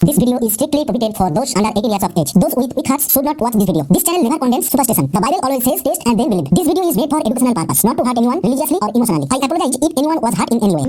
This video is strictly prohibited for those under 18 years of age. Those with weak hearts should not watch this video. This channel never condemns superstition. The Bible always says taste and then believe. This video is made for educational purpose, not to hurt anyone religiously or emotionally. I apologize if anyone was hurt in any way.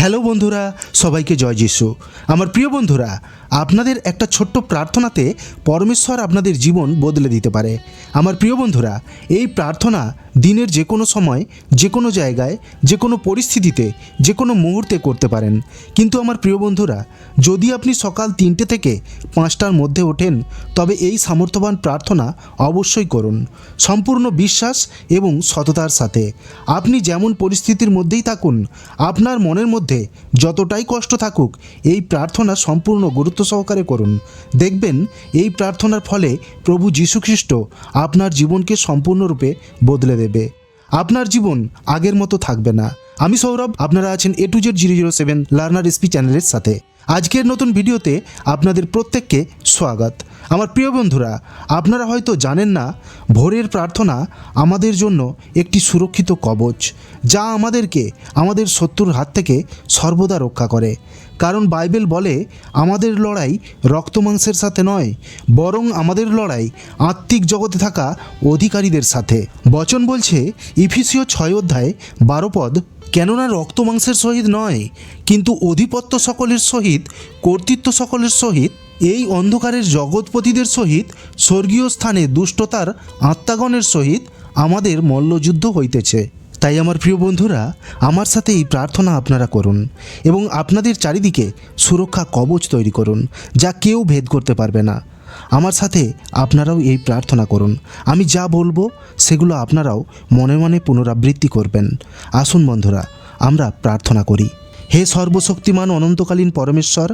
Hello বন্ধুরা সবাইকে জয় যিশু আমার প্রিয় বন্ধুরা আপনাদের একটা ছোট্ট প্রার্থনাতে পরমেশ্বর আপনাদের জীবন বদলে দিতে পারে। আমার প্রিয় বন্ধুরা, এই প্রার্থনা দিনের যে কোনো সময়, যে কোনো জায়গায়, যে কোনো পরিস্থিতিতে, যে কোনো মুহূর্তে করতে পারেন। কিন্তু আমার প্রিয় বন্ধুরা, যদি আপনি সকাল তিনটে থেকে পাঁচটার মধ্যে ওঠেন, তবে এই সামর্থ্যবান প্রার্থনা অবশ্যই করুন। সম্পূর্ণ বিশ্বাস এবং সততার সাথে। আপনি যেমন পরিস্থিতির মধ্যেই থাকুন, আপনার মনের মধ্যে যতটাই কষ্ট থাকুক, এই প্রার্থনা সম্পূর্ণ গুরুত্ব সহকারে করুন। দেখবেন, এই প্রার্থনার ফলে প্রভু যীশুখ্রিস্ট আপনার জীবনকে সম্পূর্ণরূপে বদলে দেবে। আপনার জীবন আগের মতো থাকবে না। আমি সৌরভ, আপনারা আছেন A to Z zero zero seven learner SP চ্যানেলের সাথে। আজকের নতুন ভিডিওতে আপনাদের প্রত্যেককে স্বাগত। আমার প্রিয় বন্ধুরা, আপনারা হয়তো জানেন না, ভোরের প্রার্থনা আমাদের জন্য একটি সুরক্ষিত কবচ, যা আমাদেরকে আমাদের শত্রুর হাত থেকে সর্বদা রক্ষা করে। কারণ বাইবেল বলে, আমাদের লড়াই রক্তমাংসের সাথে নয়, বরং আমাদের লড়াই আত্মিক জগতে থাকা অধিকারীদের সাথে। বচন বলছে, ইফিসীয় ছয় অধ্যায় বারো পদ কেননা রক্ত মাংসের সহিত নয়, কিন্তু অধিপত্য সকলের সহিত, কর্তৃত্ব সকলের সহিত, এই অন্ধকারের জগৎপতিদের সহিত, স্বর্গীয় স্থানে দুষ্টতার আত্মাগণের সহিত আমাদের মল্লযুদ্ধ হইতেছে। তাই আমার প্রিয় বন্ধুরা, আমার সাথে এই প্রার্থনা আপনারা করুন এবং আপনাদের চারিদিকে সুরক্ষা কবচ তৈরি করুন, যা কেউ ভেদ করতে পারবে না। আমার সাথে আপনারাও এই প্রার্থনা করুন। আমি যা বলব, সেগুলো আপনারাও মনে মনে পুনরাবৃত্তি করবেন। আসুন বন্ধুরা, আমরা প্রার্থনা করি। হে সর্বশক্তিমান অনন্তকালীন পরমেশ্বর,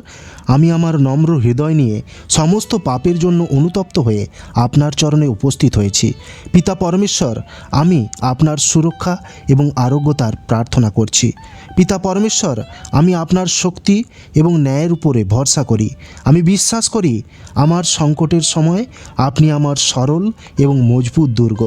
আমি আমার নম্র হৃদয় নিয়ে সমস্ত পাপের জন্য অনুতপ্ত হয়ে আপনার চরণে উপস্থিত হয়েছি। পিতা পরমেশ্বর, আমি আপনার সুরক্ষা এবং আরোগ্যতার প্রার্থনা করছি। পিতা পরমেশ্বর, আমি আপনার শক্তি এবং ন্যায়ের উপরে ভরসা করি। আমি বিশ্বাস করি, আমার সংকটের সময় আপনি আমার সরল এবং মজবুত দুর্গ।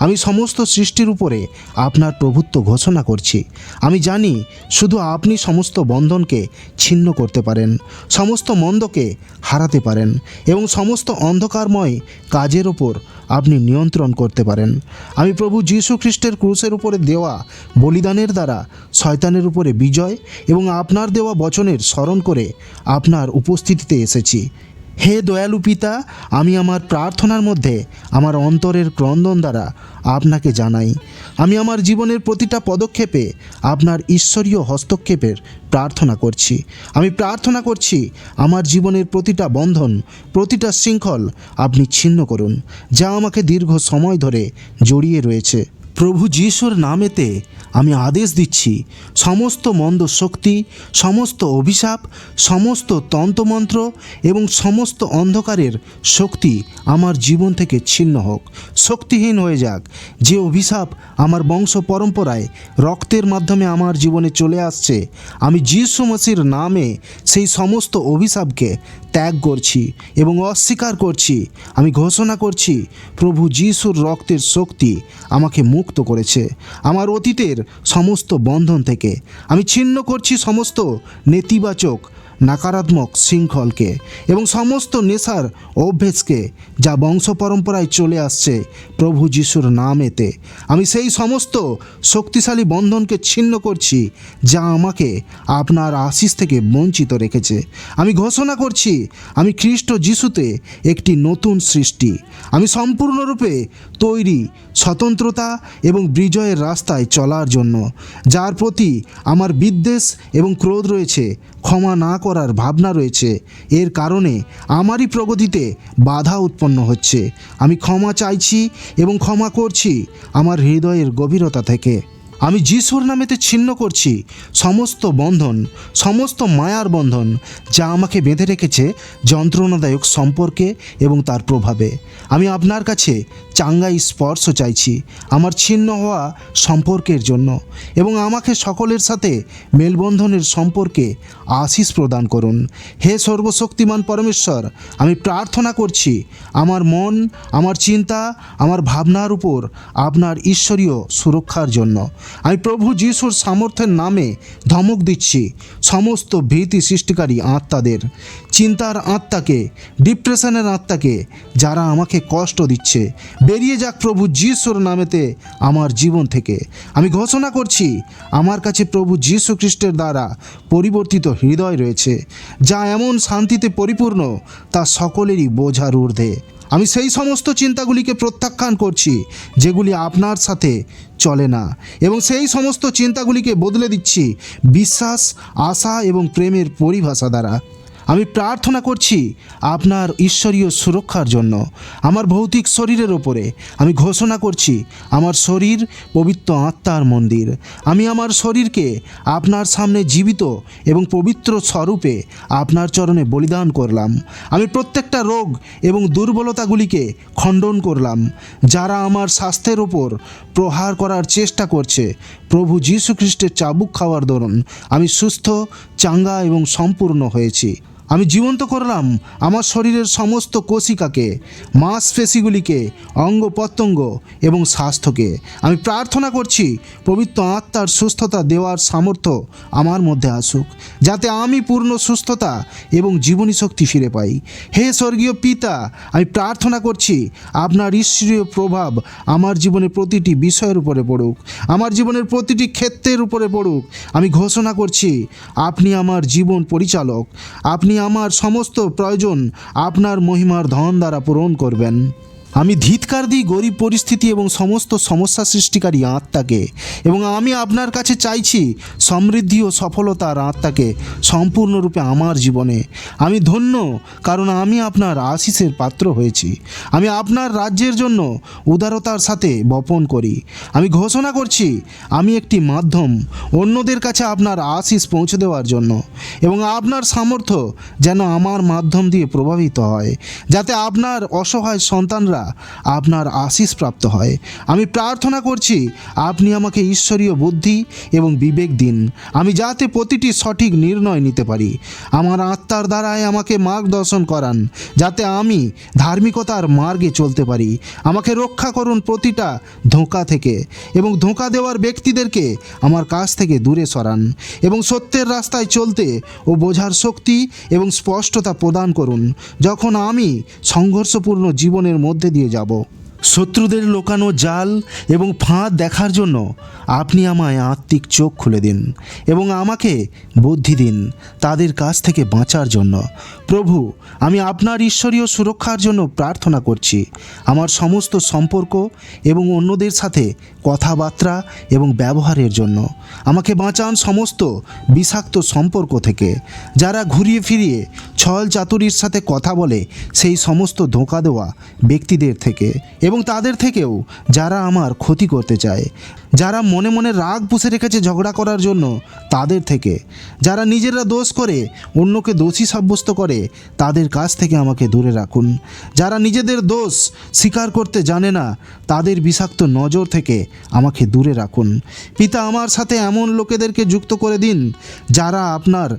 আমি সমস্ত সৃষ্টির উপরে আপনার প্রভুত্ব ঘোষণা করছি। আমি জানি শুধু আপনি সমস্ত বন্ধনকে ছিন্ন করতে পারেন, সমস্ত মন্দকে হারাতে পারেন এবং সমস্ত অন্ধকারময় কাজের ওপর আপনি নিয়ন্ত্রণ করতে পারেন। আমি প্রভু যীশু খ্রিস্টের ক্রুশের উপরে দেওয়া বলিদানের দ্বারা শয়তানের উপরে বিজয় এবং আপনার দেওয়া বচনের স্মরণ করে আপনার উপস্থিতিতে এসেছি। হে দয়ালু পিতা, আমি আমার প্রার্থনার মধ্যে আমার অন্তরের ক্রন্দন দ্বারা আপনাকে জানাই। আমি আমার জীবনের প্রতিটা পদক্ষেপে আপনার ঈশ্বরীয় হস্তক্ষেপের প্রার্থনা করছি। আমি প্রার্থনা করছি, আমার জীবনের প্রতিটা বন্ধন, প্রতিটা শৃঙ্খল আপনি ছিন্ন করুন, যা আমাকে দীর্ঘ সময় ধরে জড়িয়ে রয়েছে। প্রভু যিশুর নামেতে আমি আদেশ দিচ্ছি, সমস্ত মন্দ শক্তি, সমস্ত অভিশাপ, সমস্ত তন্ত্রমন্ত্র এবং সমস্ত অন্ধকারের শক্তি আমার জীবন থেকে ছিন্ন হোক। শক্তিহীন হয়ে যাক। যে অভিশাপ আমার বংশ পরম্পরায় রক্তের মাধ্যমে আমার জীবনে চলে আসছে, আমি যিশু মসির নামে সেই সমস্ত অভিশাপকে ত্যাগ করছি এবং অস্বীকার করছি। আমি ঘোষণা করছি, প্রভু যিশুর রক্তের শক্তি আমাকে মুক্ত করেছে আমার অতীতের সমস্ত বন্ধন থেকে। আমি ছিন্ন করছি সমস্ত নেতিবাচক নাকারাত্মক শৃঙ্খলকে এবং সমস্ত নেশার অভ্যেসকে যা বংশ পরম্পরায় চলে আসছে প্রভু যিশুর নামেতে। আমি সেই সমস্ত শক্তিশালী বন্ধনকে ছিন্ন করছি যা আমাকে আপনার আশিস থেকে বঞ্চিত রেখেছে। আমি ঘোষণা করছি, আমি খ্রিস্ট যিশুতে একটি নতুন সৃষ্টি। আমি সম্পূর্ণরূপে তৈরি, স্বতন্ত্রতা এবং বিজয়ের রাস্তায় চলার জন্য, যার প্রতি আমার বিদ্বেষ এবং ক্রোধ রয়েছে, ক্ষমা না করার ভাবনা রয়েছে। এর কারণে আমারই প্রগতিতে বাধা উৎপন্ন হচ্ছে। আমি ক্ষমা চাইছি এবং ক্ষমা করছি আমার হৃদয়ের গভীরতা থেকে। আমি যিশুর নামেতে ছিন্ন করছি। সমস্ত বন্ধন, সমস্ত মায়ার বন্ধন যা আমাকে বেঁধে রেখেছে যন্ত্রণাদায়ক সম্পর্কে এবং তার প্রভাবে। আমি আপনার কাছে চাঙ্গাই স্পর্শ চাইছি আমার ছিন্ন হওয়া সম্পর্কের জন্য এবং আমাকে সকলের সাথে মেলবন্ধনের সম্পর্কে আশিস প্রদান করুন। হে সর্বশক্তিমান পরমেশ্বর, আমি প্রার্থনা করছি আমার মন, আমার চিন্তা, আমার ভাবনার উপর আপনার ঈশ্বরীয় সুরক্ষার জন্য। আমি প্রভু যিশুর সামর্থ্যের নামে ধমক দিচ্ছি। সমস্ত ভীতি সৃষ্টিকারী আত্মাদের, চিন্তার আত্মাকে, ডিপ্রেশনের আত্মাকে যারা আমাকে কষ্ট দিচ্ছে। বেরিয়ে যাক প্রভু যিশুর নামেতে আমার জীবন থেকে। আমি ঘোষণা করছি, আমার কাছে প্রভু যিশু খ্রিস্টের দ্বারা পরিবর্তিত হৃদয় রয়েছে, যা এমন শান্তিতে পরিপূর্ণ তা সকলেরই বোঝার ঊর্ধ্বে। আমি সেই সমস্ত চিন্তাগুলিকে প্রত্যাখ্যান করছি, যেগুলি আপনার সাথে চলে না। এবং সেই সমস্ত চিন্তাগুলিকে বদলে দিচ্ছি, বিশ্বাস, আশা এবং প্রেমের পরিভাষা দ্বারা। আমি প্রার্থনা করছি আপনার ঈশ্বরীয় সুরক্ষার জন্য, আমার ভৌতিক শরীরের ওপরে আমি ঘোষণা করছি, আমার শরীর পবিত্র আত্মার মন্দির। আমি আমার শরীরকে আপনার সামনে জীবিত এবং পবিত্র স্বরূপে আপনার চরণে বলিদান করলাম। আমি প্রত্যেকটা রোগ এবং দুর্বলতাগুলিকে খণ্ডন করলাম, যারা আমার স্বাস্থ্যের ওপর প্রহার করার চেষ্টা করছে। প্রভু যীশু খ্রিস্টের চাবুক খাওয়ার দরুন আমি সুস্থ, চাঙ্গা এবং সম্পূর্ণ হয়েছি। আমি জীবন্ত করলাম আমার শরীরের সমস্ত কোষিকাকে, মাংসপেশিগুলিকে, অঙ্গ প্রত্যঙ্গ এবং স্বাস্থ্যকে। আমি প্রার্থনা করছি, পবিত্র আত্মার সুস্থতা দেওয়ার সামর্থ্য আমার মধ্যে আসুক, যাতে আমি পূর্ণ সুস্থতা এবং জীবনী শক্তি ফিরে পাই। হে স্বর্গীয় পিতা, আমি প্রার্থনা করছি, আপনার ঈশ্বরীয় প্রভাব আমার জীবনের প্রতিটি বিষয়ের উপরে পড়ুক, আমার জীবনের প্রতিটি ক্ষেত্রের উপরে পড়ুক। আমি ঘোষণা করছি, আপনি আমার জীবন পরিচালক, আপনি আমার সমস্ত প্রয়োজন আপনার মহিমার ধন দ্বারা পূরণ করবেন। আমি ধিৎকার দিই গরিব পরিস্থিতি এবং সমস্ত সমস্যা সৃষ্টিকারী আত্মাকে, এবং আমি আপনার কাছে চাইছি সমৃদ্ধি ও সফলতার আত্মাকে সম্পূর্ণরূপে আমার জীবনে। আমি ধন্য, কারণ আমি আপনার আশিসের পাত্র হয়েছি। আমি আপনার রাজ্যের জন্য উদারতার সাথে বপন করি। আমি ঘোষণা করছি, আমি একটি মাধ্যম অন্যদের কাছে আপনার আশিস পৌঁছে দেওয়ার জন্য, এবং আপনার সামর্থ্য যেন আমার মাধ্যম দিয়ে প্রভাবিত হয়, যাতে আপনার অসহায় সন্তানরা আপনার আশিস প্রাপ্ত হয়। আমি প্রার্থনা করছি, আপনি আমাকে ঈশ্বরীয় বুদ্ধি এবং বিবেক দিন। আমি যাতে প্রতিটি সঠিক নির্ণয় নিতে পারি। আমার আত্মার দ্বারায় আমাকে মার্গদর্শন করান, যাতে আমি ধার্মিকতার মার্গে চলতে পারি। আমাকে রক্ষা করুন প্রতিটা ধোঁকা থেকে এবং ধোঁকা দেওয়ার ব্যক্তিদেরকে আমার কাছ থেকে দূরে সরান এবং সত্যের রাস্তায় চলতে ও বোঝার শক্তি এবং স্পষ্টতা প্রদান করুন। যখন আমি সংঘর্ষপূর্ণ জীবনের মধ্যে দিয়ে যাব। শত্রুদের লোকানো জাল এবং ফাঁদ দেখার জন্য আপনি আমায় আত্মিক চোখ খুলে দিন এবং আমাকে বুদ্ধি দিন তাদের কাছ থেকে বাঁচার জন্য। প্রভু, আমি আপনার ঈশ্বরীয় সুরক্ষার জন্য প্রার্থনা করছি। আমার সমস্ত সম্পর্ক এবং অন্যদের সাথে কথাবার্তা এবং ব্যবহারের জন্য। আমাকে বাঁচান সমস্ত বিষাক্ত সম্পর্ক থেকে। যারা ঘুরিয়ে ফিরিয়ে ছল চাতুরির সাথে কথা বলে সেই সমস্ত ধোঁকা দেওয়া ব্যক্তিদের থেকে। এবং তাদের থেকেও যারা আমার ক্ষতি করতে চায়, যারা মনে মনে রাগ পুষে রেখেছে ঝগড়া করার জন্য, তাদের থেকে। যারা নিজেরা দোষ করে, অন্যকে দোষী সাব্যস্ত করে, তাদের কাছ থেকে আমাকে দূরে রাখুন। যারা নিজেদের দোষ স্বীকার করতে জানে না, তাদের বিষাক্ত নজর থেকে আমাকে দূরে রাখুন। পিতা আমার সাথে এমন লোকেদেরকে যুক্ত করে দিন, যারা আপনার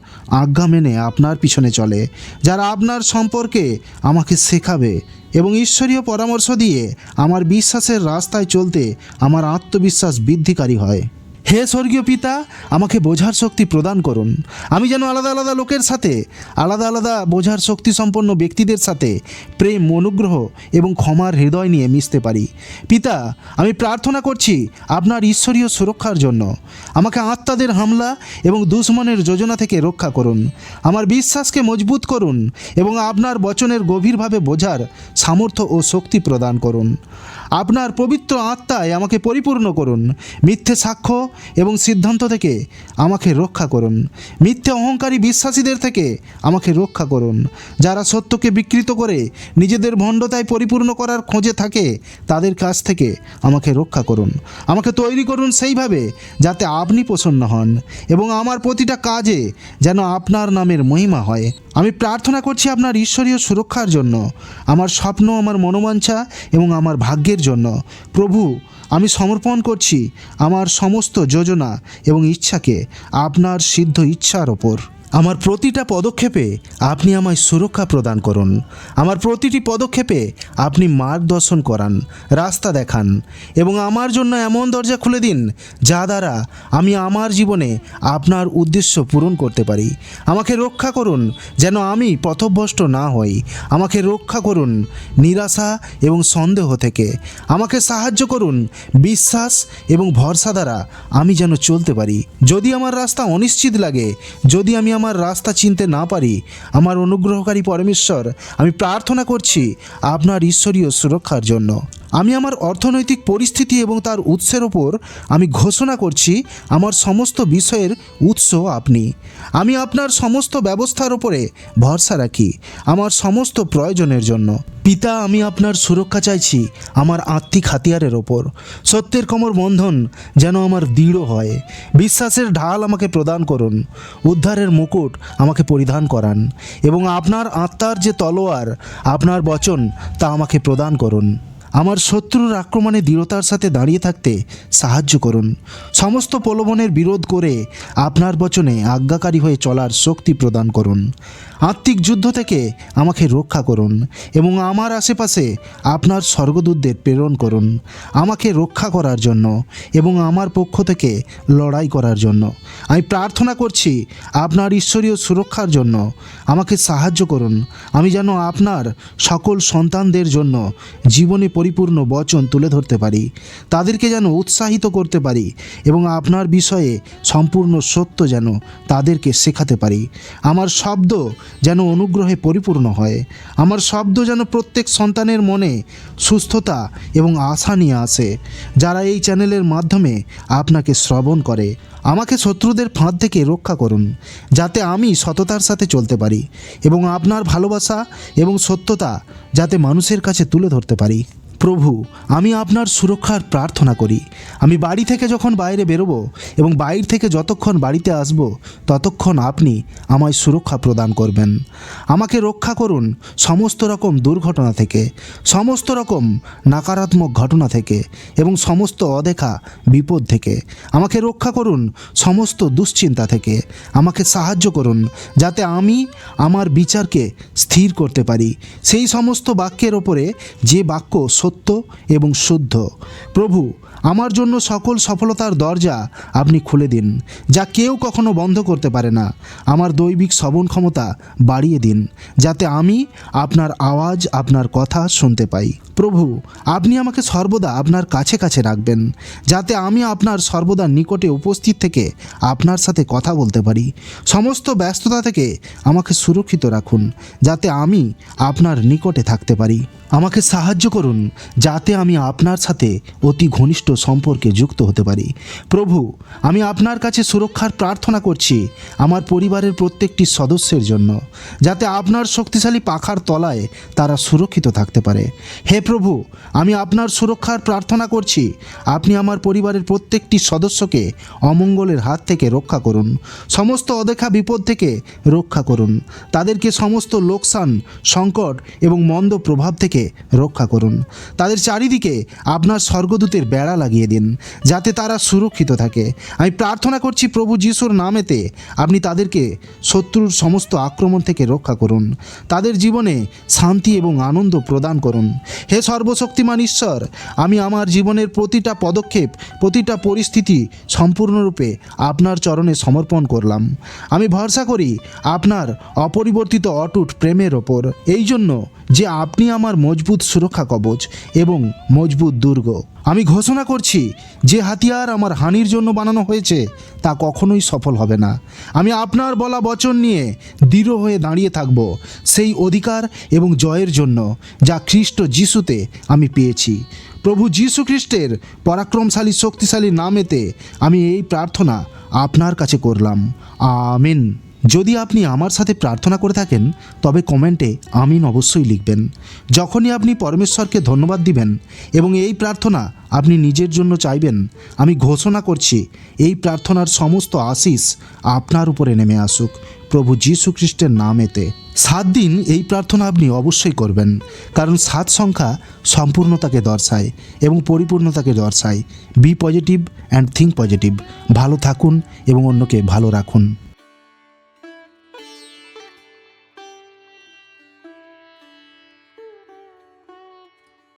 আজ্ঞা মেনে আপনার পিছনে চলে, যারা আপনার সম্পর্কে আমাকে শেখাবে এবং ঈশ্বরীয় পরামর্শ দিয়ে আমার বিশ্বাসের রাস্তায় চলতে আমার আত্মবিশ্বাস বৃদ্ধিকারী হয়। হে স্বর্গীয় পিতা, আমাকে বোঝার শক্তি প্রদান করুন। আমি যেন আলাদা আলাদা লোকের সাথে, আলাদা আলাদা বোঝার শক্তি সম্পন্ন ব্যক্তিদের সাথে প্রেম, অনুগ্রহ এবং ক্ষমার হৃদয় নিয়ে মিশতে পারি। পিতা, আমি প্রার্থনা করছি আপনার ঈশ্বরীয় সুরক্ষার জন্য। আমাকে আত্মাদের হামলা এবং দুশ্মনের যোজনা থেকে রক্ষা করুন। আমার বিশ্বাসকে মজবুত করুন এবং আপনার বচনের গভীরভাবে বোঝার সামর্থ্য ও শক্তি প্রদান করুন। আপনার পবিত্র আত্মায় আমাকে পরিপূর্ণ করুন। মিথ্যে সাক্ষ্য এবং সিদ্ধান্ত থেকে আমাকে রক্ষা করুন। মিথ্যে অহংকারী বিশ্বাসীদের থেকে আমাকে রক্ষা করুন। যারা সত্যকে বিকৃত করে নিজেদের ভণ্ডতায় পরিপূর্ণ করার খোঁজে থাকে, তাদের কাছ থেকে আমাকে রক্ষা করুন। আমাকে তৈরি করুন সেইভাবে যাতে আপনি প্রসন্ন হন এবং আমার প্রতিটা কাজে যেন আপনার নামের মহিমা হয়। আমি প্রার্থনা করছি আপনার ঈশ্বরীয় সুরক্ষার জন্য, আমার স্বপ্ন, আমার মনোমাঞ্ছা এবং আমার ভাগ্যের জন্য। প্রভু, আমি সমর্পণ করছি আমার সমস্ত যোজনা এবং ইচ্ছাকে আপনার সিদ্ধ ইচ্ছার ওপর। আমার প্রতিটা পদক্ষেপে আপনি আমায় সুরক্ষা প্রদান করুন। আমার প্রতিটি পদক্ষেপে আপনি মার্গদর্শন করান, রাস্তা দেখান এবং আমার জন্য এমন দরজা খুলে দিন যা দ্বারা আমি আমার জীবনে আপনার উদ্দেশ্য পূরণ করতে পারি। আমাকে রক্ষা করুন যেন আমি পথভ্রষ্ট না হই। আমাকে রক্ষা করুন নিরাশা এবং সন্দেহ থেকে। আমাকে সাহায্য করুন বিশ্বাস এবং ভরসা দ্বারা আমি যেন চলতে পারি। যদি আমার রাস্তা অনিশ্চিত লাগে, যদি আমি আমার রাস্তা চিনতে না পারি। আমার অনুগ্রহকারী পরমেশ্বর, আমি প্রার্থনা করছি আপনার ঈশ্বরীয় সুরক্ষার জন্য। আমি আমার অর্থনৈতিক পরিস্থিতি এবং তার উৎসের ওপর আমি ঘোষণা করছি, আমার সমস্ত বিষয়ের উৎস আপনি। আমি আপনার সমস্ত ব্যবস্থার ওপরে ভরসা রাখি, আমার সমস্ত প্রয়োজনের জন্য। পিতা, আমি আপনার সুরক্ষা চাইছি, আমার আত্মিক হাতিয়ারের ওপর। সত্যের কমর বন্ধন যেন আমার দৃঢ় হয়। বিশ্বাসের ঢাল আমাকে প্রদান করুন, উদ্ধারের মুকুট আমাকে পরিধান করান, এবং আপনার আত্মার যে তলোয়ার, আপনার বচন তা আমাকে প্রদান করুন। আমার শত্রুর আক্রমণে দৃঢ়তার সাথে দাঁড়িয়ে থাকতে সাহায্য করুন। সমস্ত প্রলোভনের বিরোধ করে আপনার বচনে আজ্ঞাকারী হয়ে চলার শক্তি প্রদান করুন। আত্মিক যুদ্ধ থেকে আমাকে রক্ষা করুন এবং আমার আশেপাশে আপনার স্বর্গদূতদের প্রেরণ করুন আমাকে রক্ষা করার জন্য এবং আমার পক্ষ থেকে লড়াই করার জন্য। আমি প্রার্থনা করছি আপনার ঈশ্বরীয় সুরক্ষার জন্য আমাকে সাহায্য করুন। আমি যেন আপনার সকল সন্তানদের জন্য জীবনে পরিপূর্ণ বচন তুলে ধরতে পারি, তাদেরকে যেন উৎসাহিত করতে পারি এবং আপনার বিষয়ে সম্পূর্ণ সত্য যেন তাদেরকে শেখাতে পারি। আমার শব্দ যেন অনুগ্রহে পরিপূর্ণ হয়। আমার শব্দ যেন প্রত্যেক সন্তানের মনে সুস্থতা এবং আশা নিয়ে আসে, যারা এই চ্যানেলের মাধ্যমে আপনাকে শ্রবণ করে। আমাকে শত্রুদের ফাঁদ থেকে রক্ষা করুন, যাতে আমি সততার সাথে চলতে পারি এবং আপনার ভালোবাসা এবং সত্যতা যাতে মানুষের কাছে তুলে ধরতে পারি। প্রভু, আমি আপনার সুরক্ষার প্রার্থনা করি। আমি বাড়ি থেকে যখন বাইরে বেরোবো এবং বাইরে থেকে যতক্ষণ বাড়িতে আসব, ততক্ষণ আপনি আমায় সুরক্ষা প্রদান করবেন। আমাকে রক্ষা করুন সমস্ত রকম দুর্ঘটনা থেকে, সমস্ত রকম নাকারাত্মক ঘটনা থেকে এবং সমস্ত অদেখা বিপদ থেকে। আমাকে রক্ষা করুন সমস্ত দুশ্চিন্তা থেকে। আমাকে সাহায্য করুন যাতে আমি আমার বিচারকে স্থির করতে পারি। সেই সমস্ত বাক্যের ওপরে যে বাক্য সত্য এবং শুদ্ধ। প্রভু আমার জন্য সকল সফলতার দরজা আপনি খুলে দিন, যা কেউ কখনো বন্ধ করতে পারে না। আমার দৈবিক শ্রবণ ক্ষমতা বাড়িয়ে দিন, যাতে আমি আপনার আওয়াজ, আপনার কথা শুনতে পাই। প্রভু, আপনি আমাকে সর্বদা আপনার কাছে কাছে রাখবেন, যাতে আমি আপনার সর্বদা নিকটে উপস্থিত থেকে আপনার সাথে কথা বলতে পারি। সমস্ত ব্যস্ততা থেকে আমাকে সুরক্ষিত রাখুন, যাতে আমি আপনার নিকটে থাকতে পারি। আমাকে সাহায্য করুন, যাতে আমি আপনার সাথে অতি ঘনিষ্ঠ সম্পর্কে যুক্ত হতে পারি। প্রভু, আমি আপনার কাছে সুরক্ষার প্রার্থনা করছি আমার পরিবারের প্রত্যেকটি সদস্যের জন্য, যাতে আপনার শক্তিশালী পাখার তলায় তারা সুরক্ষিত থাকতে পারে। হে প্রভু, আমি আপনার সুরক্ষার প্রার্থনা করছি, আপনি আমার পরিবারের প্রত্যেকটি সদস্যকে অমঙ্গলের হাত থেকে রক্ষা করুন, সমস্ত অদেখা বিপদ থেকে রক্ষা করুন, তাদেরকে সমস্ত লোকসান, সংকট এবং মন্দ প্রভাব থেকে রক্ষা করুন। তাদের চারিদিকে আপনার স্বর্গদূতের বেড়া লাগিয়ে দিন যাতে তারা সুরক্ষিত থাকে। আমি প্রার্থনা করছি প্রভু যিশুর নামেতে আপনি তাদেরকে শত্রুর সমস্ত আক্রমণ থেকে রক্ষা করুন। তাদের জীবনে শান্তি এবং আনন্দ প্রদান করুন। হে সর্বশক্তিমান ঈশ্বর, আমি আমার জীবনের প্রতিটা পদক্ষেপ, প্রতিটা পরিস্থিতি সম্পূর্ণরূপে আপনার চরণে সমর্পণ করলাম। আমি ভরসা করি আপনার অপরিবর্তিত অটুট প্রেমের ওপর। এই জন্য যে আপনি আমার মজবুত সুরক্ষা কবচ এবং মজবুত দুর্গ। আমি ঘোষণা করছি, যে হাতিয়ার আমার হানির জন্য বানানো হয়েছে তা কখনোই সফল হবে না। আমি আপনার বলা বচন নিয়ে দৃঢ় হয়ে দাঁড়িয়ে থাকব সেই অধিকার এবং জয়ের জন্য যা খ্রিস্ট যিশুতে আমি পেয়েছি। প্রভু যীশু খ্রিস্টের পরাক্রমশালী শক্তিশালী নামেতে আমি এই প্রার্থনা আপনার কাছে করলাম। আমিন। যদি আপনি আমার সাথে প্রার্থনা করে থাকেন, তবে কমেন্টে আমিন অবশ্যই লিখবেন। যখনই আপনি পরমেশ্বরকে ধন্যবাদ দিবেন এবং এই প্রার্থনা আপনি নিজের জন্য চাইবেন, আমি ঘোষণা করছি, এই প্রার্থনার সমস্ত আশিস আপনার উপরে নেমে আসুক, প্রভু যীশু খ্রিস্টের নামেতে। সাত দিন এই প্রার্থনা আপনি অবশ্যই করবেন, কারণ সাত সংখ্যা সম্পূর্ণতাকে দর্শায় এবং পরিপূর্ণতাকে দর্শায়। Be positive and think positive ভালো থাকুন এবং অন্যকে ভালো রাখুন।